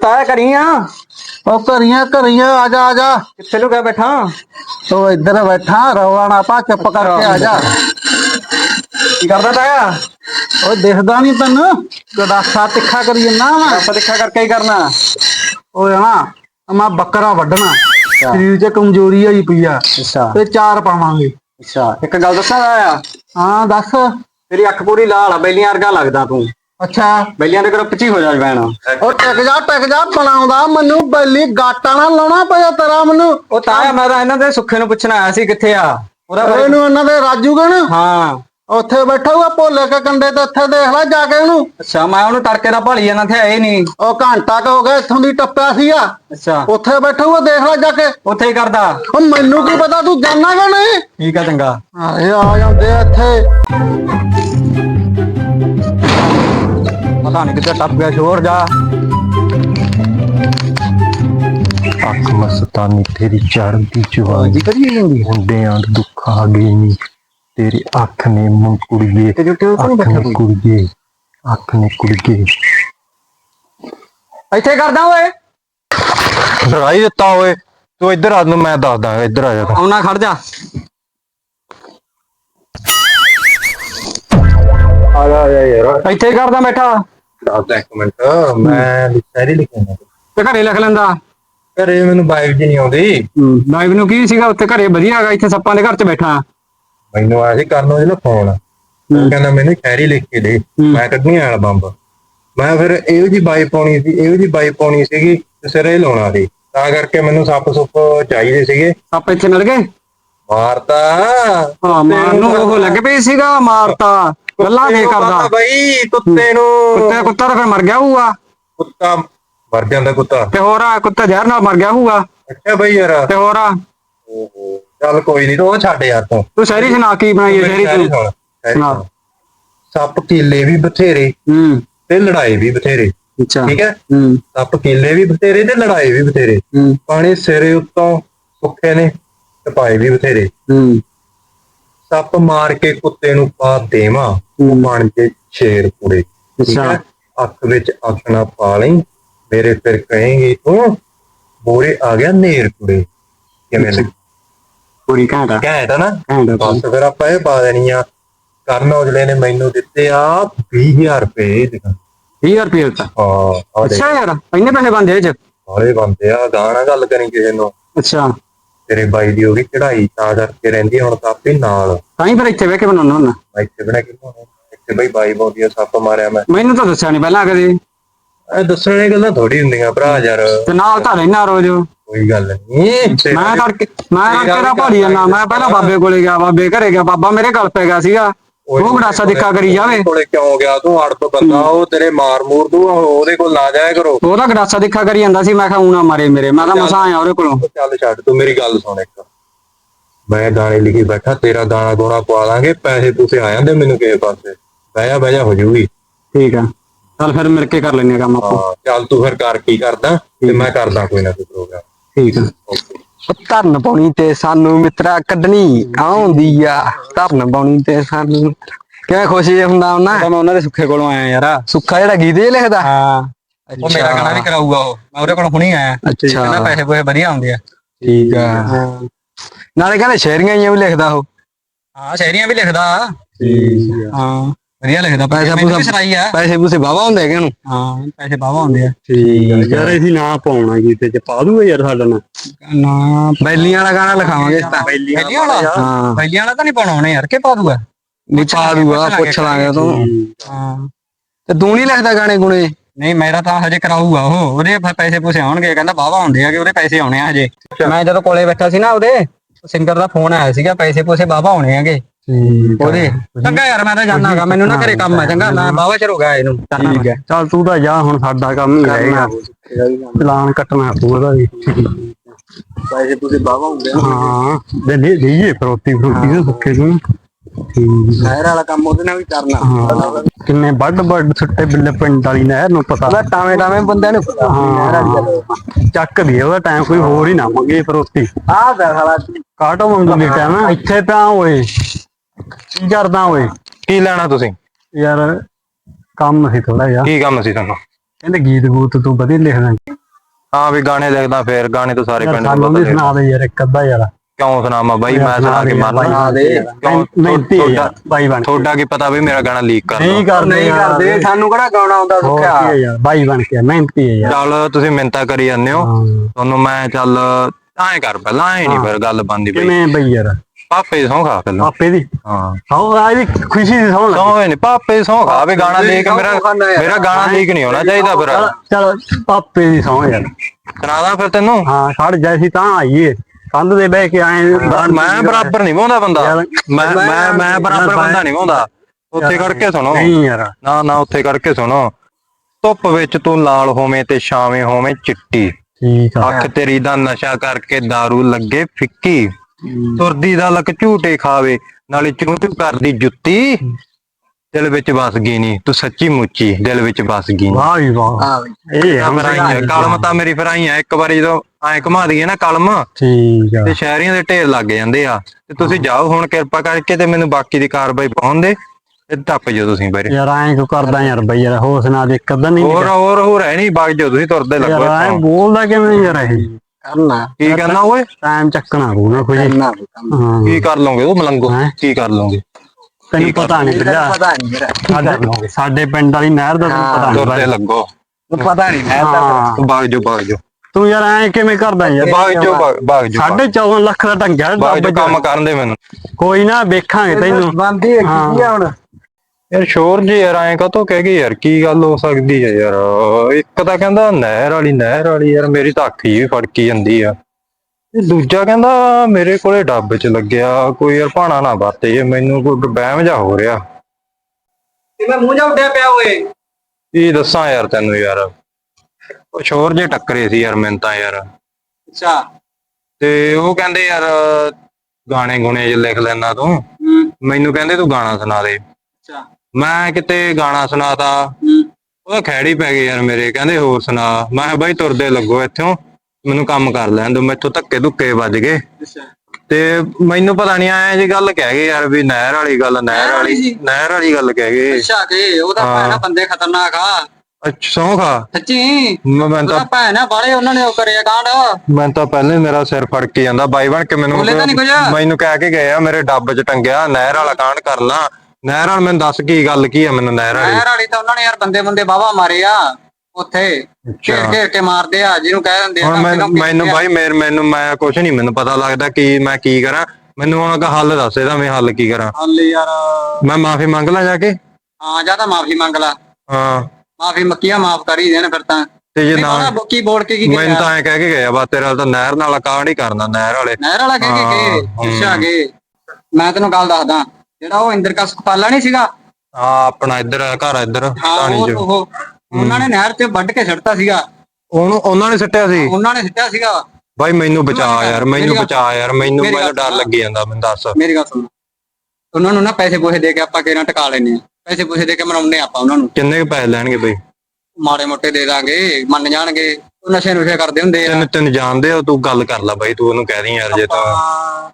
ਤਾਇਆ ਕਰੀਆਂ ਉਹ ਘਰੀਆਂ ਘਰੀਆਂ ਆ ਜਾ ਆ ਜਾ ਕਿੱਥੇ ਲੁਕਿਆ ਬੈਠਾ ਤੂੰ ਇੱਧਰ ਬੈਠਾ ਰੌਲਾ ਪਾ ਚੁੱਪ ਕਰਕੇ ਆ ਜਾ ਕੀ ਕਰਦਾ ਤਾਇਆ ਉਹ ਦਿਖਦਾ ਨਹੀਂ ਤੈਨੂੰ? ਗੜਾਸਾ ਤਿੱਖਾ ਕਰੀ ਜੰਨਾ ਵਾ ਆਪਾਂ ਦੇਖਾ ਕਰਕੇ ਹੀ ਕਰਨਾ। ਓਏ ਹਾਂ ਮੈਂ ਬੱਕਰਾ ਵੱਢਣਾ। ਸਰੀਰ 'ਚ ਕਮਜ਼ੋਰੀ ਆਈ ਪਈ ਆ। ਅੱਛਾ। ਤੇ ਚਾਰ ਪਾਵਾਂਗੇ। ਅੱਛਾ ਇੱਕ ਗੱਲ ਦੱਸਾਂ ਤਾਇਆ ਹਾਂ ਦੱਸ। ਤੇਰੀ ਅੱਖ ਪੂਰੀ ਲਾਲ ਆ ਬੈਲੀਆਂ ਵਰਗਾ ਲੱਗਦਾ ਤੂੰ। ਅੱਛਾ। ਬੈਲੀਆਂ ਦੇ ਗਰੁੱਪ ਚ ਹੀ ਹੋ ਜਾ ਭੈਣ। ਉਹ ਟਿਕ ਜਾ ਟਿਕ ਜਾ ਬਣਾਉਂਦਾ ਮੈਨੂੰ ਬੈਲੀ ਗਾਟਾ ਨਾ ਲਾਉਣਾ ਪਿਆ ਤੇਰਾ ਮੈਨੂੰ। ਉਹ ਤਾਇਆ ਮੈਂ ਤਾਂ ਇਹਨਾਂ ਦੇ ਸੁੱਖੇ ਨੂੰ ਪੁੱਛਣ ਆਇਆ ਸੀ ਕਿੱਥੇ ਆ? ਉਹਦਾ ਇਹਨੂੰ ਇਹਨਾਂ ਦੇ ਰਾਜੂ ਗਣ ਹਾਂ। ਉੱਥੇ ਬੈਠਾ ਹੋਇਆ ਭੋਲੇ ਕੇ ਕੰਡੇ ਤੇ ਉੱਥੇ ਦੇਖ ਲੈ ਜਾ ਕੇ ਉਹਨੂੰ। ਅੱਛਾ ਮੈਂ ਉਹਨੂੰ ਤੜਕੇ ਦਾ ਭਾਲੀ ਜਾਂਦਾ ਤੇ ਆਏ ਨਹੀਂ। ਉਹ ਘੰਟਾ ਕੁ ਹੋ ਗਿਆ ਇੱਥੋਂ ਦੀ ਟੱਪਿਆ ਸੀਗਾ। ਅੱਛਾ। ਉੱਥੇ ਬੈਠਾ ਹੋਇਆ ਦੇਖ ਲੈ ਜਾ ਕੇ। ਉੱਥੇ ਹੀ ਕਰਦਾ। ਉਹ ਮੈਨੂੰ ਕੀ ਪਤਾ ਤੂੰ ਜਾਣਾ ਕਿ ਨਹੀਂ? ਠੀਕ ਆ ਚੰਗਾ। ਆਏ ਆ ਜਾਂਦੇ ਆ ਇੱਥੇ। ਪਤਾ ਨਹੀਂ ਕਿੱਥੇ ਟੱਪ ਗਿਆ ਸ਼ੋਰ ਜਾ। ਅੱਖ ਮਸਤਾਨੀ ਤੇਰੀ ਚੜ੍ਹਦੀ ਜਵਾਨੀ। ਕਰੀ ਜਾਂਦੀ ਮੁੰਡਿਆਂ ਦੇ ਦੁੱਖ ਆ ਗਏ ਨੀ ਤੇਰੀ ਅੱਖ ਨੇ ਮੁੰਕੁੜੀਏ ਤੇ ਜੁੱਤੇ ਉੱਤੇ ਨਹੀਂ ਅੱਖ ਬੈਠਾ ਨੇ ਕੁੜੀਏ ਅੱਖ ਨੇ ਕੁੜੀਏ। ਇੱਥੇ ਕਰਦਾ ਓਏ। ਡਰਾਈ ਦਿੱਤਾ ਓਏ। ਤੂੰ ਇੱਧਰ ਆ ਨੂੰ ਮੈਂ ਦੱਸਦਾ ਇੱਧਰ ਆ ਜਾ ਤੂੰ। ਆਉਣਾ ਖੜ ਜਾ। ਆ ਜਾ ਆ ਜਾ ਯਾਰ। ਇੱਥੇ ਕਰਦਾ ਬੈਠਾ। ਦੱਸਦਾ ਇੱਕ ਮਿੰਟ ਮੈਂ ਸ਼ਾਇਰੀ ਲਿਖਣਾ ਤੇ ਘਰੇ ਲਿਖ ਲੈਂਦਾ। ਘਰੇ ਮੈਨੂੰ ਬਾਈਕ ਜੀ ਨਹੀਂ ਆਉਂਦੀ। ਲਾਈਵ ਨੂੰ ਕੀ ਸੀਗਾ? ਉੱਥੇ ਘਰੇ ਵਧੀਆ ਹੈਗਾ ਇੱਥੇ ਸੱਪਾਂ ਦੇ ਘਰ 'ਚ ਬੈਠਾ। ਮੈਨੂੰ ਆਇਆ ਸੀ ਕਰਨ ਉਹਦੇ ਨਾਲ ਫੋਨ। ਉਹ ਕਹਿੰਦਾ ਮੈਨੂੰ ਸ਼ਾਇਰੀ ਲਿਖ ਕੇ ਦੇ। ਮੈਂ ਕੱਢਣੀ ਆਲ ਬੰਬ ਮੈਂ ਫਿਰ ਇਹੋ ਜੀ ਬਾਈ ਪਾਉਣੀ ਸੀ ਇਹੋ ਜੀ ਬਾਈ ਪਾਉਣੀ ਸੀਗੀ ਤੇ ਸਿਰੇ ਲਾਉਣਾ ਸੀ। ਤਾਂ ਕਰਕੇ ਮੈਨੂੰ ਸੱਪ ਸੁੱਪ ਚਾਹੀਦੇ ਸੀਗੇ। ਸੱਪ ਇੱਥੇ ਮਿਲ ਗਏ? ਮਾਰਤਾ। ਹਾਂ ਮਾਰਨ ਨੂੰ ਉਹ ਲੱਗ ਪਈ ਸੀਗਾ ਮਾਰਤਾ। ਗੱਲਾਂ ਨਹੀਂ ਕਰਦਾ। ਬਈ ਕੁੱਤੇ ਨੂੰ। ਕੁੱਤੇ ਕੁੱਤਾ ਤਾਂ ਫਿਰ ਮਰ ਗਿਆ ਹੋਊਗਾ। ਕੁੱਤਾ ਮਰ ਜਾਂਦਾ ਕੁੱਤਾ। ਤੇ ਹੋਰ ਆ ਕੁੱਤਾ ਜ਼ਹਿਰ ਨਾਲ ਮਰ ਗਿਆ ਹੋਊਗਾ। ਅੱਛਾ ਬਈ ਯਾਰ। ਤੇ ਹੋਰ ਆ। ਓਹੋ। ਚੱਲ ਕੋਈ ਨਹੀਂ ਤੂੰ ਉਹ ਛੱਡ ਯਾਰ ਤੂੰ। ਤੂੰ ਸ਼ਹਿਰੀ ਸੁਣਾ ਕੀ ਬਣਾਈ ਹੈ ਸ਼ਹਿਰੀ ਸ਼ਾਇਰੀ ਤੂੰ? ਸੁਣ, ਸ਼ਾਇਰੀ। ਸੱਪ ਕੀਲੇ ਵੀ ਬਥੇਰੇ ਹੂੰ। ਤੇ ਲੜਾਈ ਵੀ ਬਥੇਰੇ ਅੱਛਾ। ਠੀਕ ਹੈ? ਹੂੰ। ਸੱਪ ਕੀਲੇ ਵੀ ਬਥੇਰੇ ਤੇ ਲੜਾਈ ਵੀ ਬਥੇਰੇ। ਹੂੰ। ਪਾਣੀ ਸਿਰੇ ਉੱਤੋਂ ਸੁੱਕੇ ਨੇ ਤੇ ਪਾਏ ਵੀ ਬਥੇਰੇ। ਹੂੰ। ਸੱਪ ਮਾਰ ਕੇ ਕੁੱਤੇ ਨੂੰ ਪਾ ਦੇਵਾਂ ਉਹ ਬਣ ਕੇ ਸ਼ੇਰ ਠੀਕ ਅੱਛਾ। ਅੱਖ ਵਿੱਚ ਅੱਖ ਨਾ ਪਾ ਲਈ ਮੇਰੇ ਫਿਰ ਕਹੇਂਗੇ ਤੂੰ ਬੋਰੇ ਆ ਗਿਆ ਨੇਰ ਕੁੜੇ ਕਿਵੇਂ ਲੱਗੀ? ਪੂਰੀ ਘਾਟਾ ਘੈਂਟ ਆ ਨਾ? ਘਾਟਾ ਬਸ ਫਿਰ ਆਪਾਂ ਇਹ ਪਾ ਦੇਣੀ ਆ। ਕਰਨ ਔਜਲੇ ਨੇ ਮੈਨੂੰ ਦਿੱਤੇ ਆ 20000 ਰੁਪਏ ਦੇਖ। 20 ਰੁਪਏ ਦਿੱਤਾ? ਹਾਂ ਆ ਅੱਛਾ ਯਾਰ ਇੰਨੇ ਪੈਸੇ ਬੰਦੇ ਇਹ ਚ? ਬੰਦੇ ਆ ਗਾਣਾ ਗੱਲ ਕਰੀ ਕਿਸੇ ਨੂੰ। ਅੱਛਾ। ਤੇਰੇ ਬਾਈ ਦੀ ਹੋ ਗਈ ਚੜਾਈ ਤਾਂ ਕਰਕੇ ਰਹਿੰਦੀ ਆ ਹੁਣ ਤਾਂ ਆਪੇ ਨਾਲ। ਤਾਂ ਹੀ ਫਿਰ ਇੱਥੇ ਬਹਿ ਕੇ ਬਣਾਉਣਾ ਹੁੰਦਾ। ਮੈਂ ਇੱਥੇ ਬਣਾ ਕੇ ਬਣਾਉਣਾ। ਇੱਥੇ ਬਈ ਬਾਈ ਬੋਦੀ ਆ ਸੱਪ ਮਾਰਿਆ ਮੈਂ। ਮੈਨੂੰ ਤਾਂ ਦੱਸਿਆ ਨਹੀਂ ਪਹਿਲਾਂ ਕਦੇ। ਇਹ ਦੱਸਣ ਵਾਲੀਆਂ ਗੱਲਾਂ ਥੋੜੀ ਹੁੰਦੀਆਂ ਭਰਾ ਯਾਰ। ਤੇ ਨਾਲ ਤਾਂ ਰਹਿਣਾ ਰੋਜ਼। ਕੋਈ ਗੱਲ ਨਹੀਂ ਮੈਂ ਤੜਕੇ ਮੈਂ ਤੜਕੇ ਦਾ ਭਾੜੀ ਜਾਂਦਾ ਮੈਂ ਪਹਿਲਾਂ ਬਾਬੇ ਕੋਲੇ ਗਿਆ ਬਾਬੇ ਘਰੇ ਗਿਆ ਬਾਬਾ ਮੇਰੇ ਗਲ ਪੈ ਗਿਆ ਸੀਗਾ। ਉਹ ਗੜਾਸਾ ਦਿੱਕਾ ਕਰੀ ਜਾਵੇ। ਕੋਲੇ ਕਿਉਂ ਗਿਆ? ਤੂੰ ਅੜ ਤੋਂ ਬੰਦਾ ਉਹ ਤੇਰੇ ਮਾਰ ਮੂਰ ਦੂ ਉਹਦੇ ਕੋਲ ਨਾ ਜਾਇਆ ਕਰੋ। ਉਹਦਾ ਗੜਾਸਾ ਦਿੱਕਾ ਕਰੀ ਜਾਂਦਾ ਸੀ ਮੈਂ ਕਿਹਾ ਊਂ ਨਾ ਮਾਰੇ ਮੇਰੇ ਮੈਂ ਤਾਂ ਮਸਾਂ ਆਇਆ ਉਹਦੇ ਕੋਲੋਂ। ਚੱਲ ਛੱਡ ਤੂੰ ਮੇਰੀ ਗੱਲ ਸੁਣ ਇੱਕ। ਮੈਂ ਦਾਣੇ ਲਿਖੀ ਬੈਠਾ ਤੇਰਾ ਦਾਣਾ ਗੋਣਾ ਪਵਾ ਲਾਂਗੇ ਪੈਸੇ ਪੂਸੇ ਆ ਜਾਂਦੇ ਮੈਨੂੰ ਕਿਸੇ ਪਾਸੇ। ਬਹਿ ਜਾ ਬਹਿ ਜਾ ਹੋ ਜੂਗੀ। ਠੀਕ ਆ। ਚੱਲ ਫਿਰ ਮਿਲ ਕੇ ਕਰ ਲੈਣੇ ਆ ਕੰਮ ਆਪਾਂ। ਚੱਲ ਤੂੰ ਫਿਰ ਕਰ ਕੀ ਕਰਦਾ ਤੇ ਮੈਂ ਕਰਦਾ ਕੋਈ ਨਾ ਕੋਈ ਪ੍ਰੋਗਰਾਮ ਠੀਕ। ਆ ਧਰਨ ਪਾਉਣੀ ਤੇ ਸਾਨੂੰ ਮਿੱਤਰਾ ਕੱਢਣੀ ਆਉਂਦੀ ਆ। ਧਰਨ ਪਾਉਣੀ ਤੇ ਸਾਨੂੰ ਕਿਵੇਂ ਖੁਸ਼ੀ ਹੁੰਦਾ ਉਹਨਾਂ? ਤਾਂ ਮੈਂ ਉਹਨਾਂ ਦੇ ਸੁੱਖੇ ਕੋਲੋਂ ਆਇਆ ਯਾਰ। ਸੁੱਖਾ ਜਿਹੜਾ ਗੀਤ ਇਹ ਲਿਖਦਾ? ਹਾਂ। ਉਹ ਮੇਰਾ ਗਾਣਾ ਵੀ ਕਰਾਊਗਾ ਉਹ। ਮੈਂ ਉਹਦੇ ਕੋਲੋਂ ਹੁਣੀ ਆਇਆ। ਅੱਛਾ। ਕਹਿੰਦਾ ਪੈਸੇ ਪੂਸੇ ਵਧੀਆ ਆਉਂਦੇ ਆ। ਠੀਕ ਆ। ਨਾਲੇ ਕਹਿੰਦੇ ਸ਼ੇਰੀਆਂ ਹੀ ਵੀ ਲਿਖਦਾ ਉਹ। ਹਾਂ ਸ਼ਾਇਰੀਆਂ ਵੀ ਲਿਖਦਾ। ਹਾਂ। ਵਧੀਆ ਲਿਖਦਾ ਪੈਸਾ ਮੈਨੂੰ ਵੀ ਪੂਸਾ- ਸੁਣਾਈ ਆ। ਪੈਸੇ ਪੂਸੇ ਵਾਵਾ ਹੁੰਦੇ ਕਿ ਇਹਨੂੰ। ਹਾਂ ਪੈਸੇ ਬਾਵਾ ਆਉਂਦੇ ਆ। ਠੀਕ ਯਾਰ ਅਸੀਂ ਨਾ ਪਾਉਣਾ ਗੀਤੇ ਚ ਪਾ ਦੂਗਾ ਯਾਰ ਸਾਡਾ ਨਾ। ਨਾ ਬੈਲੀਆਂ ਵਾਲਾ ਗਾਣਾ ਲਿਖਾਵਾਂਗੇ ਇਸ ਤਾਂ ਬੈਲੀਆਂ ਵਾਲਾ? ਹਾਂ। ਬੈਲੀਆਂ ਵਾਲਾ ਤਾਂ ਨਹੀਂ ਪਾਉਣਾ ਉਹਨੇ ਯਾਰ ਕਿ ਪਾ ਦੂਗਾ? ਨਹੀਂ ਪਾ ਦੂਗਾ ਪੁੱਛ ਲਾਂਗੇ ਤੂੰ ਹਾਂ। ਤੇ ਤੂੰ ਨਹੀਂ ਲਿਖਦਾ ਗਾਣੇ ਗੁਣੇ? ਨਹੀਂ ਮੇਰਾ ਤਾਂ ਹਜੇ ਕਰਾਊਗਾ ਉਹ। ਉਹਦੇ ਪੈਸੇ ਪੂਸੇ ਆਉਣਗੇ ਕਹਿੰਦਾ ਬਾਵਾ ਆਉਂਦੇ ਆ ਕਿ ਉਹਦੇ ਪੈਸੇ ਆਉਣੇ ਆ ਹਜੇ। ਮੈਂ ਜਦੋਂ ਕੋਲੇ ਬੈਠਾ ਸੀ ਨਾ ਉਹਦੇ ਸਿੰਗਰ ਦਾ ਫੋਨ ਆਇਆ ਸੀਗਾ ਪੈਸੇ ਪੂਸੇ ਬਾਵਾ ਆਉਣੇ ਆਗੇ ਉਹਦੇ ਚੰਗਾ ਯਾਰ ਮੈਂ ਤਾਂ ਜਾਣਾਗਾ ਮੈਨੂੰ ਨਾ ਘਰੇ ਕੰਮ ਆ। ਚੰਗਾ ਮੈਂ ਬਾਵਾ ਚਿਰ ਹੋ ਗਿਆ ਇਹਨੂੰ ਠੀਕ ਹੈ ਚੱਲ ਤੂੰ ਤਾਂ ਜਾ ਹੁਣ ਸਾਡਾ ਕੰਮ ਹੀ ਰਹੇਗਾ ਚਲਾਨ ਕੱਟਣਾ ਤੂੰ ਉਹਦਾ ਵੀ। ਪੈਸੇ ਪੂਸੇ ਬਾਵਾ ਹੁੰਦੇ ਹਾਂ ਦੇ ਦੇ ਦੇਈਏ ਫਰੋਤੀ ਫਰੋਤੀ ਦੇ ਸੁੱਕੇ ਨੂੰ। ਨਹਿਰ ਵਾਲਾ ਕੰਮ ਉਹਦੇ ਨਾਲ ਵੀ ਕਰਨਾ। ਹਾਂ। ਕਿੰਨੇ ਵੱਡ ਵੱਡ ਸੁੱਟੇ ਬਿੱਲੇ ਪਿੰਡ ਵਾਲੀ ਨਹਿਰ ਨੂੰ ਪਤਾ। ਉਹਦਾ ਟਾਵੇਂ ਟਾਵੇਂ ਬੰਦਿਆਂ ਨੂੰ ਪਤਾ। ਚੱਕ ਦੀ ਉਹਦਾ ਟਾਈਮ ਕੋਈ ਹੋਰ ਹੀ ਨਾ ਮੰਗੇ ਫਰੋਤੀ ਆਹ ਦਾ ਸਾਲਾ ਕਾਟੋ ਮੰਗਣ ਦੀ ਟਾਈਮ? ਇੱਥੇ ਤਾਂ ਓਏ। ਕੀ ਕਰਦਾ ਓਏ? ਕੀ ਲੈਣਾ ਤੁਸੀਂ? ਯਾਰ ਕੰਮ ਸੀ ਥੋੜਾ ਜਿਹਾ। ਕੀ ਕੰਮ ਸੀ ਤੁਹਾਨੂੰ? ਕਹਿੰਦੇ ਗੀਤ ਗੂਤ ਤੂੰ ਵਧੀਆ ਲਿਖਦਾ। ਹਾਂ ਵੀ ਗਾਣੇ ਲਿਖਦਾ ਫੇਰ ਗਾਣੇ ਤਾਂ ਸਾਰੇ ਪਿੰਡ ਨੂੰ ਸਾਨੂੰ ਵੀ। ਸੁਣਾ ਦੇ ਯਾਰ ਇੱਕ ਅੱਧਾ ਯਾਰ। ਕਿਉਂ ਸੁਣਾਵਾਂ ਬਾਈ ਮੈਂ ਸੁਣਾ ਕੇ ਮਰਨਾ। ਬਣਾ ਦੇ। ਕਿਉਂ? ਮਿਹਨਤੀ ਯਾਰ ਤੁਹਾਡਾ ਬਾਈ ਬਣ ਕੇ। ਤੁਹਾਡਾ ਕੀ ਪਤਾ ਵੀ ਮੇਰਾ ਗਾਣਾ ਲੀਕ ਕਰ ਨਹੀਂ ਕਰਦੇ ਨਹੀਂ ਯਾਰ। ਕਰਦੇ ਸਾਨੂੰ ਕਿਹੜਾ ਗਾਉਣਾ ਆਉਂਦਾ ਹੋਰ ਸੁੱਖਿਆ? ਕੀ ਯਾਰ ਬਾਈ ਬਣ ਕੇ ਮਿਹਨਤੀ ਹੈ ਯਾਰ। ਚੱਲ ਤੁਸੀਂ ਮਿੰਤਾ ਕਰੀ ਜਾਂਦੇ ਹੋ। ਹਾਂ। ਤੁਹਾਨੂੰ ਮੈਂ ਚੱਲ ਐਂ ਕਰ ਪਹਿਲਾਂ ਐਂ ਨਹੀਂ ਫਿਰ ਗੱਲ ਬੰਦੀ ਬਈ। ਕਿਵੇਂ ਬਈ ਯਾਰ? ਪਾਪੇ ਦੀ ਸਹੁੰ ਖਾ ਪਹਿਲਾਂ। ਆਪੇ ਦੀ। ਹਾਂ। ਸੌ ਆ ਇਹਦੀ ਖੁਸ਼ੀ ਦੀ ਸੌਣ ਲੱਗੀ। ਸਹੁੰ ਨਹੀਂ ਪਾਪੇ ਦੀ ਖਾ। ਵੀ ਗਾਣਾ ਲੀਕ ਮੇਰਾ। ਮੇਰਾ ਗਾਣਾ ਲੀਕ ਨਹੀਂ ਹੋਣਾ ਚਾਹੀਦਾ ਫਿਰ। ਚਲ ਪਾਪੇ ਦੀ ਸੌਂ ਯਾਰ। ਸੁਣਾਦਾ ਫਿਰ ਤੈਨੂੰ। ਹਾਂ ਛੱਡ ਜਾਇ ਤਾਂ ਆਈਏ। ਕੰਧ ਦੇ ਬਹਿ ਕੇ ਆਏ ਮੈਂ ਬਰਾਬਰ ਨਹੀਂ ਬੰਦਾ। ਯਾਰ, ਮੈਂ ਮੈਂ ਮੈਂ ਬਰਾਬਰ ਬੰਦਾ ਨਹੀਂ ਵਾਉਂਦਾ ਉੱਥੇ ਖੜ ਕੇ ਸੁਣੋ। ਨਹੀਂ ਯਾਰ। ਨਾ ਨਾ ਉੱਥੇ ਕਰਕੇ ਸੁਣੋ। ਧੁੱਪ ਵਿੱਚ ਤੂੰ ਲਾਲ ਹੋਵੇਂ ਤੇ ਛਾਵੇਂ ਹੋਵੇਂ ਚਿੱਟੀ। ਠੀਕ ਆ। ਅੱਖ ਤੇਰੀ ਦਾ ਨਸ਼ਾ ਕਰਕੇ दारू ਲੱਗੇ ਫਿੱਕੀ। ਤੁਰਦੀ ਦਾ ਲਕ ਝੂਟੇ ਖਾਵੇ ਨਾਲੇ ਚੂੰ ਚੂੰ ਕਰਦੀ ਜੁੱਤੀ ਦਿਲ ਵਿੱਚ ਵਸ ਗਈ ਨਹੀਂ ਤੂੰ ਸੱਚੀ ਮੁੱਚੀ ਦਿਲ ਵਿੱਚ ਵਸ ਗਈ ਨੀ। ਵਾਹ ਵੀ ਵਾਹ। ਹਾਂ ਬਈ। ਇਹ ਤਾਂ ਫਿਰ ਆਈ ਆ, ਕਲਮ ਤਾਂ ਮੇਰੀ ਫਿਰ ਆਈ ਆ ਇੱਕ ਵਾਰੀ ਜਦੋਂ ਐਂ ਘੁਮਾ ਦਈਏ ਨਾ ਕਲਮ ਠੀਕ ਆ। ਤੇ ਸ਼ਹਿਰੀਆਂ ਦੇ ਢੇਰ ਲੱਗ ਜਾਂਦੇ ਆ। ਤੇ ਤੁਸੀਂ ਜਾਓ ਹੁਣ ਕਿਰਪਾ ਕਰਕੇ ਤੇ ਮੈਨੂੰ ਬਾਕੀ ਦੀ ਕਾਰਵਾਈ ਪਾਉਣ ਦੇ ਤੇ ਟੱਪ ਜਾਓ ਤੁਸੀਂ ਬਾਰੇ ਯਾਰ ਐਂ ਕਿਉਂ ਕਰਦਾ ਯਾਰ ਬਈ ਯਾਰ ਹੋਸ ਨਾ ਦੇ ਕਦਰ ਨਹੀਂ ਹੋਰ ਹੋਰ ਹੋਰ ਹੈ ਨਹੀਂ ਵਗ ਜਾਓ ਤੁਸੀਂ ਤੁਰਦੇ ਲੱਗੋ ਯਾਰ ਐਂ ਇੱਥੋਂ। ਬੋਲਦਾ ਕਿਵੇਂ ਯਾਰ ਇਹ? ਕਰਨਾ। ਕੀ ਕਹਿੰਦਾ ਓਏ? ਟਾਈਮ ਚੱਕਣਾ ਹੋਊਗਾ ਕੋਈ। ਕਰਨਾ ਕੀ ਕਰ ਲਓਗੇ ਉਹ ਮਲੰਗੋ? ਕੀ ਕਰ ਲਓਗੇ? ਤੈਨੂੰ ਪਤਾ ਨਹੀਂ ਪਤਾ ਨਹੀਂ ਮੇਰਾ ਸਾਡੇ ਪਿੰਡ ਵਾਲੀ ਨਹਿਰ ਦਾ ਤੈਨੂੰ ਪਤਾ ਨਹੀਂ ਲੱਗੋ। ਤੈਨੂੰ ਪਤਾ ਨਹੀਂ ਮੈਂ ਤਾਂ ਹਾਂ। ਵਗ ਜਾਓ ਵਗ ਜਾਓ ਤੂੰ ਯਾਰ ਐਂ ਕਿਵੇਂ ਕਰਦਾ ਯਾਰ? ਵਗ ਜਾਓ ਵਗ- ਵਗ ਜਾਓ ਸਾਢੇ 14 ਲੱਖ ਦਾ ਜਾਓ ਕੰਮ ਕਰਨ ਦੇ ਮੈਨੂੰ। ਕੋਈ ਨਾ ਵੇਖਾਂਗੇ ਤੈਨੂੰ। ਬੰਦੀ ਹੈ। ਕੀ ਆ ਹੁਣ। ਯਾਰ ਸ਼ੋਰ ਜੀ ਯਾਰ ਐਂ ਕਾਤੋਂ ਕਹਿ ਗਏ ਯਾਰ ਕੀ ਗੱਲ ਹੋ ਸਕਦੀ ਹੈ ਯਾਰ? ਇੱਕ ਤਾਂ ਕਹਿੰਦਾ ਨਹਿਰ ਵਾਲੀ ਨਹਿਰ ਵਾਲੀ ਯਾਰ ਮੇਰੀ ਤਾਂ ਅੱਖ ਹੀ ਫੜਕੀ ਜਾਂਦੀ ਆ। ਤੇ ਦੂਜਾ ਕਹਿੰਦਾ ਮੇਰੇ ਕੋਲੇ ਡੱਬ 'ਚ ਲੱਗਿਆ ਕੋਈ ਯਾਰ ਭਾਣਾ ਨਾ ਵਰਤੇ ਜੇ ਮੈਨੂੰ ਕੋਈ ਵਹਿਮ ਜਾ ਹੋ ਰਿਹਾ। ਤੇ ਮੈਂ ਮੂੰਹ ਜਾ ਉੱਡਿਆ ਪਿਆ ਓਏ। ਕੀ ਦੱਸਾਂ ਯਾਰ ਤੈਨੂੰ ਯਾਰ? ਉਹ ਸ਼ੋਰ ਜੇ ਟੱਕਰੇ ਸੀ ਯਾਰ ਮੈਨੂੰ ਤਾਂ ਯਾਰ। ਅੱਛਾ। ਤੇ ਉਹ ਕਹਿੰਦੇ ਯਾਰ ਗਾਣੇ ਗੁਣੇ ਜੇ ਲਿਖ ਲੈਣਾ ਤੂੰ। ਮੈਨੂੰ ਕਹਿੰਦੇ ਤੂੰ ਗਾਣਾ ਸੁਣਾ ਦੇ। ਅੱਛਾ। ਮੈਂ ਕਿਤੇ ਗਾਣਾ ਸੁਣਾਤਾ। ਉਹ ਖੈੜੀ ਪੈ ਗਏ ਯਾਰ ਮੇਰੇ ਕਹਿੰਦੇ ਹੋਰ ਸੁਣਾ। ਮੈਂ ਕਿਹਾ ਬਾਈ ਤੁਰਦੇ ਲੱਗੋ ਇੱਥੋਂ ਮੈਨੂੰ ਕੰਮ ਕਰ ਲੈਣ ਦੋ ਮੈਥੋਂ ਧੱਕੇ ਧੁੱਕੇ ਵੱਜ ਗਏ। ਤੇ ਮੈਨੂੰ ਪਤਾ ਨਹੀਂ ਆਇਆ ਜੀ ਗੱਲ ਕਹਿ ਗਏ ਯਾਰ ਵੀ ਨਹਿਰ ਵਾਲੀ ਗੱਲ ਨਹਿਰ ਵਾਲੀ? ਨਹਿਰ ਵਾਲੀ? ਗੱਲ ਕਹਿ ਗਏ। ਅੱਛਾ ਕਿ ਉਹਦਾ। ਭੈਣਾ ਬੰਦੇ ਖਤਰਨਾਕ ਆ। ਅੱਛਾ ਖਾ। ਸੱਚੀ? ਮੈਂ ਤਾਂ ਭੈਣ ਬਾਲੇ ਉਹਨਾਂ ਨੇ ਉਹ ਕਰਿਆ ਕਾਂਡ। ਮੈਂ ਤਾਂ ਪਹਿਲੇ ਮੇਰਾ ਸਿਰ ਫੜ ਕੇ ਜਾਂਦਾ ਬਾਈ ਬਣ ਕੇ ਮੈਨੂੰ? ਮੈਨੂੰ ਕਹਿ ਕੇ ਗਏ ਆ ਮੇਰੇ ਡੱਬ 'ਚ ਟੰਗਿਆ ਨਹਿਰ ਵਾਲਾ ਕਾਂਡ ਕਰ ਲਾ। ਨਹਿਰ ਵਾਲ ਮੈਨੂੰ ਦੱਸ ਕੀ ਗੱਲ ਕੀ ਆ ਮੈਨੂੰ ਨਹਿਰ ਵਾਲੀ? ਨਹਿਰ ਵਾਲੀ ਤਾਂ ਉਹਨਾਂ ਨੇ ਯਾਰ ਬੰਦੇ ਬੰਦੇ ਬਾਵਾ ਮਾਰੇ ਆ ਉੱਥੇ। ਘੇਰ ਘੇਰ ਕੇ ਮਾਰਦੇ ਆ ਜਿਹਨੂੰ ਕਹਿ ਦਿੰਦੇ ਆ ਹੁਣ ਮੈਂ- ਮੈਨੂੰ ਮੇਰ ਮੈਨੂੰ ਮੈਂ ਕੁਝ ਨਹੀਂ ਮੈਨੂੰ ਪਤਾ ਲੱਗਦਾ ਕਿ ਮੈਂ ਕੀ ਕਰਾਂ। ਮੈਨੂੰ ਹੁਣ ਕਾ ਹੱਲ ਦੱਸ ਇਹਦਾ ਮੈਂ ਹੱਲ ਕੀ ਕਰਾਂ। ਹੱਲ ਯਾਰ। ਮੈਂ ਮਾਫੀ ਮੰਗ ਲਾਂ ਜਾ ਕੇ? ਹਾਂ ਜਾਂ ਤਾਂ ਮਾਫੀ ਮੰਗ ਲਾ। ਹਾਂ। ਮਾਫੀ ਮੱਕੀਆਂ ਮਾਫ ਕਰ ਹੀ ਦੇਣ ਫਿਰ ਤਾਂ। ਤੇ ਜੇ ਨਹੀਂ ਨਾ ਪਤਾ ਕੀ ਬੋਲ ਕੇ ਕੀ ਮੈਨੂੰ ਤਾਂ ਐ ਕਹਿ ਕੇ ਗਿਆ ਬਾ ਤੇਰੇ ਨਾਲ ਤਾਂ ਨਹਿਰ ਨਾਲ ਕਾਂਡ ਹੀ ਕਰਨਾ ਨਹਿਰ ਵਾਲੇ। ਨਹਿਰ ਵਾਲਾ ਕਹਿ ਕੇ ਗਏ ਅੱਛਾ ਗਏ। ਮੈਂ ਤੈਨੂੰ ਗੱਲ ਦੱਸਦਾ। ਜਿਹੜਾ ਉਹ ਇੰਦਰ ਕਸ ਕਪਾਲਾ ਨਹੀਂ ਸੀਗਾ? ਹਾਂ ਆਪਣਾ ਇੱਧਰ ਘਰ ਇੱਧਰ ਹਾਂ ਢਾਣੀ ਉਹ ਚ। ਉਹ ਉਹਨਾਂ ਨੇ ਨਹਿਰ 'ਚ ਵੱਢ ਕੇ ਛੱਡਤਾ ਸੀਗਾ। ਉਹਨੂੰ ਉਹਨਾਂ ਨੇ ਸਿੱਟਿਆ ਸੀ? ਉਹਨਾਂ ਨੇ ਸਿੱਟਿਆ ਸੀਗਾ। ਬਾਈ ਮੈਨੂੰ ਬਚਾ ਯਾਰ ਮੈਨੂੰ ਬਚਾ ਯਾਰ ਮੈਨੂੰ ਮੇਰੀ ਮੈਨੂੰ ਗੱਲ ਡਰ ਸੁਣ। ਲੱਗੀ ਜਾਂਦਾ ਮੈਨੂੰ ਦੱਸ। ਮੇਰੀ ਗੱਲ ਸੁਣ। ਉਹਨਾਂ ਨੂੰ ਨਾ ਪੈਸੇ ਪੂਸੇ ਦੇ ਕੇ ਆਪਾਂ ਕਿਹਨਾਂ ਟਕਾ ਲੈਨੇ ਆ ਪੈਸੇ ਪੂਸੇ ਦੇ ਕੇ ਮਨਾਉਂਦੇ ਆਪਾਂ ਉਹਨਾਂ ਨੂੰ। ਕਿੰਨੇ ਕੁ ਪੈਸੇ ਲੈਣਗੇ ਬਈ? ਮਾੜੇ ਮੋਟੇ ਦੇ ਦਾਂਗੇ ਮੰਨ ਜਾਣਗੇ। ਉਹ ਨਸ਼ੇ ਨੁਸ਼ੇ ਕਰਦੇ ਹੁੰਦੇ ਆ। ਤੈਨੂੰ ਤੈਨੂੰ ਜਾਣਦੇ ਹੋ ਤੂੰ ਗੱਲ ਕਰ ਲੈ ਬਾਈ ਤੂੰ ਉਹਨੂੰ ਕਹਿ ਦੀ ਯਾਰ ਜੇ ਤਾਂ ਆਪਾਂ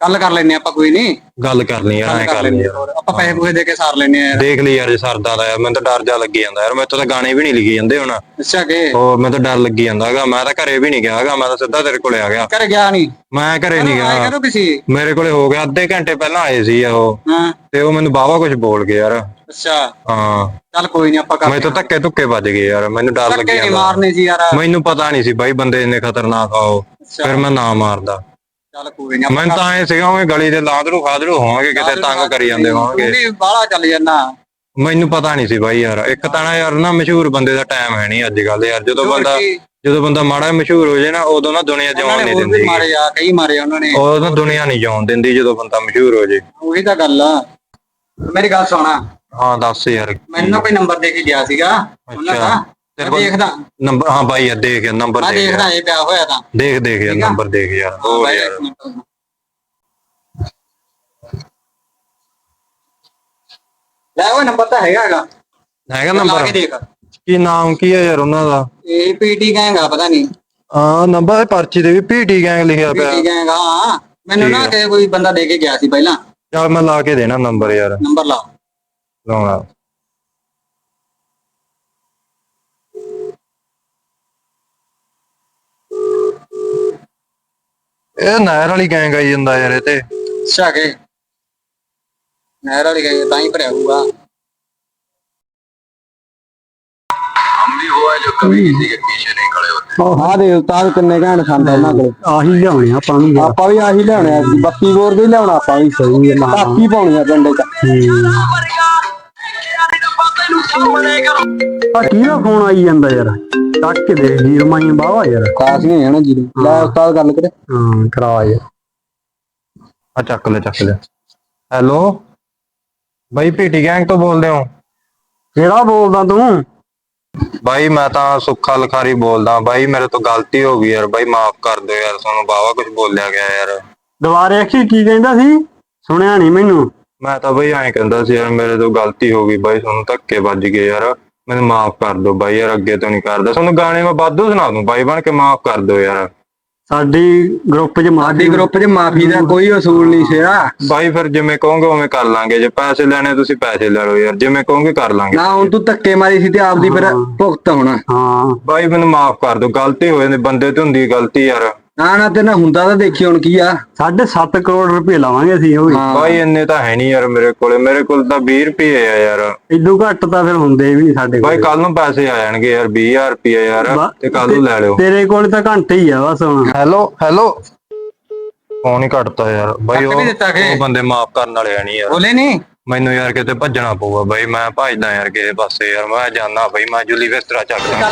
ਗੱਲ ਕਰ ਲੈਨੇ ਆਪਾਂ ਕੋਈ ਨਹੀਂ ਗੱਲ ਕਰਨੀ ਯਾਰ ਗੱਲ ਐ ਕਰ ਕਰ ਲੈਨੇ ਆ। ਹੋਰ। ਆਪਾਂ ਪੈਸੇ ਪੂਸੇ ਦੇ ਕੇ ਸਾਰ ਲੈਨੇ ਆ ਦੇਖ ਲਈ ਯਾਰ ਜੇ ਸਰਦਾ ਦਾ ਯਾਰ ਮੈਨੂੰ ਤਾਂ ਡਰ ਜਾ ਲੱਗੀ ਜਾਂਦਾ ਯਾਰ। ਮੇਰੇ ਤੋਂ ਗਾਣੇ ਵੀ ਨਹੀਂ ਲਿਖੀ ਜਾਂਦੇ ਹੁਣ। ਅੱਛਾ ਕਿ? ਉਹ ਮੈਨੂੰ ਤਾਂ ਡਰ ਲੱਗੀ ਜਾਂਦਾਗਾ ਮੈਂ ਤਾਂ ਘਰੇ ਵੀ ਨਹੀਂ ਗਿਆਗਾ ਮੈਂ ਤਾਂ ਸਿੱਧਾ ਤੇਰੇ ਕੋਲੇ ਆ ਗਿਆ। ਕਰ ਗਿਆ ਨਹੀਂ ਮੈਂ ਘਰੇ ਨਹੀਂ ਆਏ ਗਿਆ। ਕਰੋ ਕਿਸੇ? ਮੇਰੇ ਕੋਲੇ ਹੋ ਗਿਆ ਅੱਧੇ ਘੰਟੇ ਪਹਿਲਾਂ ਆਏ ਸੀ ਉਹ। ਹਾਂ। ਤੇ ਉਹ ਮੈਨੂੰ ਬਾਵਾ ਕੁਝ ਬੋਲ ਗਏ ਯਾਰ। ਅੱਛਾ। ਹਾਂ। ਚੱਲ ਕੋਈ ਨਹੀਂ ਆਪਾਂ ਮੈਂ ਤਾਂ ਧੱਕੇ ਧੁੱਕੇ ਵੱਜ ਗਏ ਯਾਰ। ਮੈਨੂੰ ਡਰ ਲੱਗੀ ਧੱਕੇ ਨਹੀਂ ਜਾਂਦਾ। ਮਾਰਨੇ ਸੀ ਯਾਰ। ਮੈਨੂੰ ਪਤਾ ਨਹੀਂ ਸੀ ਬਾਈ ਬੰਦੇ ਇੰਨੇ ਖਤਰਨਾਕ ਆ ਉਹ। ਫਿਰ ਮੈਂ ਨਾ ਮਾਰਦਾ। ਚੱਲ ਕੋਈ ਮੈਨੂੰ ਤਾਂ ਐ ਸੀਗਾ ਉਹ ਗਲੀ ਦੇ ਲਾਂਦੜੂ ਖਾਦੜੂ ਹੋਵਾਂਗੇ ਕਿਤੇ ਤੰਗ ਕਰੀ ਜਾਂਦੇ ਹੋਵਾਂਗੇ ਵੀ ਬਾਹਲਾ ਚੱਲ ਜਾਂਦਾ ਮੈਨੂੰ ਪਤਾ ਨਹੀਂ ਸੀ ਬਾਈ ਯਾਰ ਇੱਕ ਤਾਂ ਨਾ ਯਾਰ ਨਾ ਮਸ਼ਹੂਰ ਬੰਦੇ ਦਾ ਟਾਈਮ ਹੈ ਨਹੀਂ ਅੱਜ ਕੱਲ ਯਾਰ ਜਦੋਂ ਬੰਦਾ ਜਦੋਂ ਬੰਦਾ ਮਾੜਾ ਮਸ਼ਹੂਰ ਹੋ ਜਾਏ ਨਾ ਉਦੋਂ ਨਾ ਦੁਨੀਆ ਨੇ ਨਹੀਂ ਦਿੰਦੀ। ਮਾਰੇ ਆ ਕਈ ਮਾਰੇ ਉਹਨਾਂ ਨੇ। ਉਦੋਂ ਨਾ ਦੁਨੀਆ ਨਹੀਂ ਜਿਉਣ ਦਿੰਦੀ ਜਦੋਂ ਬੰਦਾ ਮਸ਼ਹੂਰ ਹੋ ਜੇ ਉਹੀ ਤਾਂ ਗੱਲ ਆ। ਮੇਰੀ ਗੱਲ ਸੁਣਾ। ਹਾਂ ਦੱਸ ਯਾਰ। ਮੈਨੂੰ ਕੋਈ ਨੰਬਰ ਦੇ ਕੇ ਗਿਆ ਸੀਗਾ ਉਹਨਾਂ ਦਾ। ਤੇਰੇ ਕੋਲ ਦੇਖਦਾ। ਨੰਬਰ ਹਾਂ ਬਾਈ ਯਾਰ ਦੇਖ ਯਾਰ ਨੰਬਰ ਮੈਂ ਦੇਖ ਯਾਰ। ਦੇਖਦਾ ਇਹ ਪਿਆ ਹੋਇਆ ਤਾਂ। ਦੇਖ ਦੇਖ ਯਾਰ ਨੰਬਰ ਦੇਖ ਯਾਰ ਹੋਰ ਬਾਈ ਯਾਰ। ਲੈ ਉਹ ਨੰਬਰ ਤਾਂ ਹੈਗਾ ਹੈਗਾ। ਹੈਗਾ ਲਾ ਨੰਬਰ? ਕੇ ਦੇਖ। ਕੀ ਨਾਮ ਕੀ ਹੈ ਯਾਰ ਉਹਨਾਂ ਦਾ? ਇਹ ਪੀਟੀ ਗੈਂਗ ਆ ਪਤਾ ਨਹੀਂ। ਹਾਂ ਨੰਬਰ ਪਰਚੀ ਤੇ ਵੀ ਪੀਟੀ ਗੈਂਗ ਲਿਖਿਆ ਪਿਆ। ਪੀਟੀ ਗੈਂਗ ਆ ਹਾਂ। ਮੈਨੂੰ ਨਾ ਕਿ ਕੋਈ ਬੰਦਾ ਦੇ ਕੇ ਗਿਆ ਸੀ ਪਹਿਲਾਂ। ਚੱਲ ਮੈਂ ਲਾ ਕੇ ਦੇਣਾ ਨੰਬਰ ਯਾਰ। ਨੰਬਰ ਲਾ ਲਾਉਣਾ ਇਹ ਨਹਿਰ ਵਾਲੀ ਗੈਂਗ ਆਈ ਜਾਂਦਾ ਯਾਰ ਇਹ ਤੇ। ਅੱਛਾ ਕੇ ਨਹਿਰ ਵਾਲੀ ਗਈ ਤਾਂ ਹੀ ਭਰਿਆ ਹੋਊਗਾ। ਆ ਦੇ ਉਸਤਾਦ ਕਿੰਨੇ ਘੈਂਟ ਖਾਂਦਾ ਉਹਨਾਂ ਕੋਲ। ਆਹੀ ਲਿਆਉਣੇ ਆਪਾਂ ਨੂੰ ਆਪਾਂ ਵੀ ਆਹੀ ਲਿਆਉਣੇ ਆ 32 ਬੋਰ ਦੇ ਹੀ ਲਿਆਉਣਾ ਆਪਾਂ ਵੀ ਸਹੀ ਹੈ ਬਾਕੀ ਪਾਉਣੀ ਆ ਪਿੰਡੇ ਚ। ਆ ਕਿਹਦਾ ਫੋਨ ਆਈ ਜਾਂਦਾ ਯਾਰ? ਟੱਕ ਕੇ ਦੇਖ ਜੀ ਰਮਾਈ ਬਾਵਾ ਯਾਰ। ਖਾਸ ਨਹੀਂ ਹੈ ਨਾ ਜੀ ਲੈ ਉਸਤਾਦ ਗੱਲ ਕਰੇ। ਹਾਂ ਕਰਾ ਯਾਰ। ਆ ਚੱਕ ਲੈ ਚੱਕ ਲੈ। ਹੈਲੋ? ਬਾਈ ਪੀਟੀ ਗੈਂਗ ਤੋਂ ਬੋਲਦੇ ਹੋ? ਕਿਹੜਾ ਬੋਲਦਾ ਤੂੰ? ਬਾਈ ਮੈਂ ਤਾਂ ਸੁੱਖਾ ਲਖਾਰੀ ਬੋਲਦਾ। ਬਾਈ ਮੇਰੇ ਤੋਂ ਗਲਤੀ ਹੋ ਗਈ ਯਾਰ। ਬਾਈ ਮਾਫ ਕਰ ਦਿਓ ਯਾਰ। ਤੁਹਾਨੂੰ ਬਾਵਾ ਕੁਝ ਬੋਲਿਆ ਗਿਆ ਯਾਰ। ਦੁਬਾਰੇ ਆਖੀ ਕੀ ਕਹਿੰਦਾ ਸੀ? ਸੁਣਿਆ ਨਹੀਂ ਮੈਨੂੰ। ਮੈਂ ਤਾਂ ਬਈ ਐਂ ਕਹਿੰਦਾ ਸੀ ਯਾਰ ਮੇਰੇ ਤੋਂ ਗਲਤੀ ਹੋ ਗਈ ਬਾਈ ਤੁਹਾਨੂੰ ਧੱਕੇ ਵੱਜ ਗਏ ਯਾਰ। ਮੈਨੂੰ ਮਾਫ ਕਰ ਦਿਓ ਬਾਈ ਯਾਰ ਅੱਗੇ ਤੋਂ ਨਹੀਂ ਕਰਦਾ। ਤੁਹਾਨੂੰ ਗਾਣੇ ਮੈਂ ਵਾਧੂ ਸੁਣਾ ਦੂੰ ਬਾਈ ਬਣ ਕੇ ਮਾਫ ਕਰ ਦਿਓ ਯਾਰ। ਸਾਡੀ ਗਰੁੱਪ 'ਚ ਸਾਡੀ ਮਾਡੀ ਗਰੁੱਪ 'ਚ ਮਾਫੀ ਦਾ ਕੋਈ ਅਸੂਲ ਨਹੀਂ ਸਿਆ ਬਾਈ ਫਿਰ ਜਿਵੇਂ ਕਹੋਗੇ ਉਵੇਂ ਕਰ ਲਾਂਗੇ। ਜੇ ਪੈਸੇ ਲੈਣੇ ਤੁਸੀਂ ਪੈਸੇ ਲੈ ਲਓ ਯਾਰ ਜਿਵੇਂ ਕਹੋਗੇ ਕਰ ਲਾਂਗੇ। ਨਾ ਹੁਣ ਤੂੰ ਧੱਕੇ ਮਾਰੀ ਸੀ ਤੇ ਆਪਦੀ ਫਿਰ ਭੁਗਤ ਹੋਣਾ। ਹਾਂ। ਬਾਈ ਮੈਨੂੰ ਮਾਫ ਕਰ ਦਿਓ ਗਲਤੀ ਹੋ ਜਾਂਦੀ ਬੰਦੇ ਤੇ ਹੁੰਦੀ ਗਲਤੀ ਯਾਰ। ਨਾ ਨਾ ਤੇ ਨਾ ਹੁੰਦਾ ਤਾਂ ਦੇਖੀ ਹੁਣ ਕੀ ਆ। ਸਾਢੇ 7 ਕਰੋੜ ਰੁਪਏ ਲਾਵਾਂਗੇ ਅਸੀਂ ਉਹ ਵੀ। ਇੰਨੇ ਤਾਂ ਹੈ ਨਹੀਂ ਯਾਰ ਮੇਰੇ ਕੋਲੇ। ਮੇਰੇ ਕੋਲ ਤਾਂ 20 ਰੁਪਏ ਆ ਯਾਰ। ਇਦੋਂ ਘੱਟ ਤਾਂ ਫਿਰ ਹੁੰਦੇ ਵੀ ਨਹੀਂ ਸਾਡੇ ਬਾਈ ਕੋਲ। ਕੱਲ ਨੂੰ ਪੈਸੇ ਆ ਜਾਣਗੇ ਯਾਰ 20000 ਰੁਪਏ ਯਾਰ। ਤੇ ਕੱਲ ਨੂੰ ਲੈ ਲਿਓ। ਤੇਰੇ ਕੋਲ ਤਾਂ ਘੰਟੇ ਹੀ ਆ ਬਸ ਹੁਣ। Hello hello. ਫੋਨ ਹੀ ਕੱਟਤਾ ਯਾਰ। ਬਾਈ ਕੱਟ ਉਹ ਬੰਦੇ ਮਾਫ ਕਰਨ ਵਾਲੇ ਆ ਨਹੀਂ ਯਾਰ। ਬੋਲੇ ਨਹੀਂ ਮੈਨੂੰ ਯਾਰ ਕਿਤੇ ਭੱਜਣਾ ਪਊਗਾ ਬਾਈ ਮੈਂ ਭੱਜਦਾ ਯਾਰ ਕਿਸੇ ਪਾਸੇ ਯਾਰ। ਮੈਂ ਜਾਣਾ ਬਾਈ ਮੈਂ ਜੁਲੀ ਬਿਸਤਰਾ ਚੱਕਦਾ।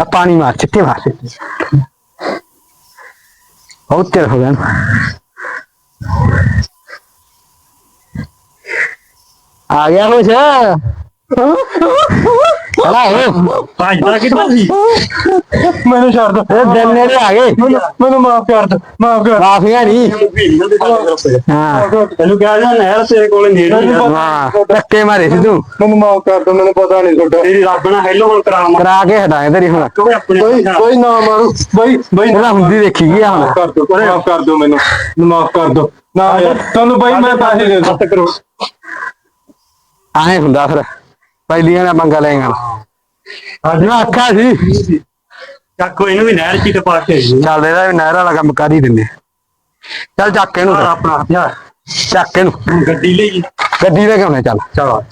ਆ ਪਾਣੀ ਮਾਰ ਚਿੱਟੇ ਮਾਰ ਬਹੁਤ ਤੇਰ ਹੋ ਗਿਆ ਨਾ। ਆ ਹੋ। ਭੱਜਦਾ ਸੀ? ਮੈਨੂੰ ਛੱਡ ਦੋ। ਇਹ ਦਿਨ ਨੇੜੇ ਆ ਗਏ। ਮੈਨੂੰ ਮਾਫ ਕਰ ਦੋ ਮਾਫ ਕਰ ਮਾਫੀਆਂ ਨਹੀਂ ਹਾਂ। ਤੈਨੂੰ ਕਿਹਾ ਜਾਂ ਨਹਿਰ ਤੇਰੇ ਕੋਲ ਨੇੜੇ ਹੀ ਧੱਕੇ ਮਾਰੇ ਸੀ ਤੂੰ। ਮੈਨੂੰ ਮਾਫ ਕਰ ਦੋ ਮੈਨੂੰ ਪਤਾ ਨਹੀਂ ਤੁਹਾਡਾ। ਤੇਰੀ ਰੱਬ ਨਾਲ ਹੈਲੋ ਹੁਣ ਕਰਾ ਕੇ ਹਟਾਏ ਤੇਰੀ ਹੁਣ। ਕੋਈ ਬਾਈ ਨਾ ਮਾਰੋ। ਬਾਈ ਬਾਈ ਇਹਦਾ ਹੁੰਦੀ ਦੇਖੀ ਗਿਆ ਹੁਣ। ਕਰ ਦੋ ਮਾਫ ਕਰ ਦੋ ਮੈਨੂੰ। ਮਾਫ ਕਰ ਦੋ। ਨਾ ਯਾਰ ਤੁਹਾਨੂੰ ਬਾਈ ਮੈਂ ਪੈਸੇ ਦੇ ਦੋ ਕਰੋ। ਆਏ ਹੁੰਦਾ ਫਿਰ। ਪਹਿਲੀਆਂ ਦਾ ਮੰਗਾ ਲੈਗਾ ਅੱਜ ਮੈਂ ਆਖਿਆ ਸੀ। ਚੱਕੋ ਇਹਨੂੰ ਵੀ ਨਹਿਰ 'ਚ ਹੀ ਟਪਾ ਕੇ ਚੱਲ ਇਹਦਾ ਵੀ ਨਹਿਰ ਵਾਲਾ ਕੰਮ ਕਰ ਹੀ ਦਿੰਦੇ ਚੱਲ ਚੱਕ ਇਹਨੂੰ ਆਪਣਾ। ਚੱਕ ਇਹਨੂੰ। ਗੱਡੀ ਲਈ। ਗੱਡੀ ਦੇ ਕਿਉਂ ਚੱਲ। ਚਲੋ।